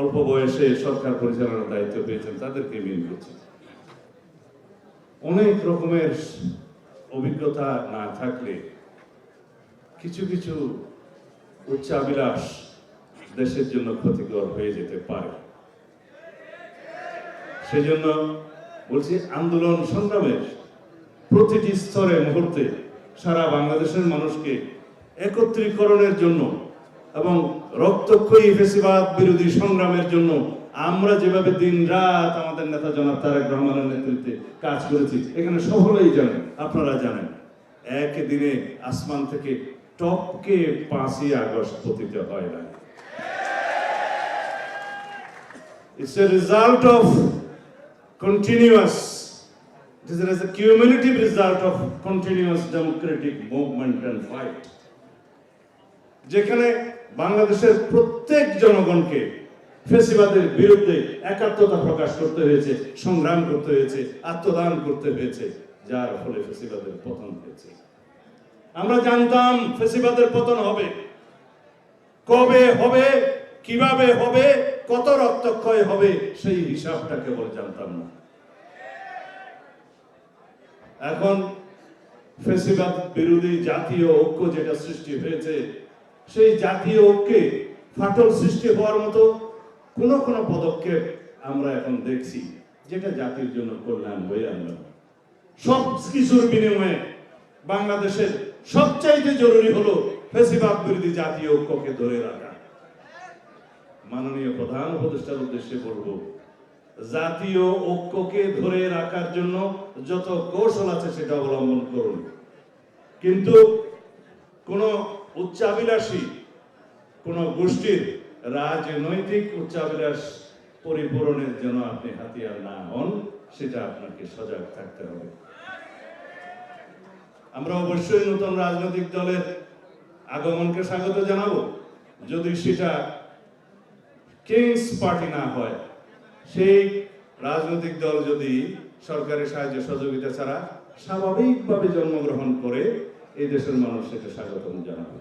অল্প বয়সে সরকার পরিচালনার দায়িত্ব পেয়েছেন, তাদেরকে মিল করছেন অনেক রকমের অভিজ্ঞতা না থাকলে কিছু কিছু উচ্চাবিলাস দেশের জন্য ক্ষতিকর হয়ে যেতে পারে। সেজন্য বলছি, আন্দোলন সংগ্রামের প্রতিটি স্তরে, মুহূর্তে সারা বাংলাদেশের মানুষকে একত্রীকরণের জন্য এবং রক্তক্ষয়ী ফেসিবাদ বিরোধী সংগ্রামের জন্য আমরা যেভাবে দিন রাত আমাদের নেতা জনাব তারেক রহমানের নেতৃত্বে কাজ করেছি এখানে সকলেই জানেন আপনারা জানেন একদিনে আসমান থেকে টপকে পাঁচই আগস্ট পতিত হয় না It's a result of continuous, it is a cumulative result of continuous democratic movement and fight. যেখানে বাংলাদেশের প্রত্যেক জনগণকে ফেসিবাদের বিরুদ্ধে একাত্মতা প্রকাশ করতে হয়েছে, সংগ্রাম করতে হয়েছে, আত্মদান করতে হয়েছে, যার ফলে ফেসিবাদের পতন হয়েছে। আমরা জানতাম ফেসিবাদের পতন হবে। কবে হবে, কীভাবে হবে, কত রক্তক্ষয় হবে, সেই হিসাবটা কেবল জানতাম না। এখন ফেসিবাদ বিরোধী জাতীয় ঐক্য যেটা সৃষ্টি হয়েছে সেই জাতীয় ঐক্যে ফাটল সৃষ্টি হওয়ার মতো কোন কোন পদক্ষেপ আমরা এখন দেখছি, যেটা জাতির জন্য কল্যাণ হয়ে না। সব কিছুর বিনিময়ে বাংলাদেশের সবচাইতে জরুরি হলো ফেসিবাদ বিরোধী জাতীয় ঐক্যকে ধরে রাখা মাননীয় প্রধান উপদেষ্টার উদ্দেশ্যে বলব, জাতীয় ঐক্যকে ধরে রাখার জন্য যত কৌশল আছে সেটা অবলম্বন করুন কিন্তু কোন উচ্চাবিলাসী কোন গোষ্ঠীর রাজনৈতিক উচ্চাবিলাস পরিপূরণের জন্য আপনি হাতিয়ার না হন, সেটা আপনাকে সজাগ থাকতে হবে। আমরা অবশ্যই নতুন রাজনৈতিক দলের আগমনকে স্বাগত জানাব। যদি সেটা কিংস পার্টি না হয়, সেই রাজনৈতিক দল যদি সরকারের সাহায্য সহযোগিতা ছাড়া স্বাভাবিকভাবে জন্মগ্রহণ করে এই দেশের মানুষ সেটা স্বাগতম জানাবে।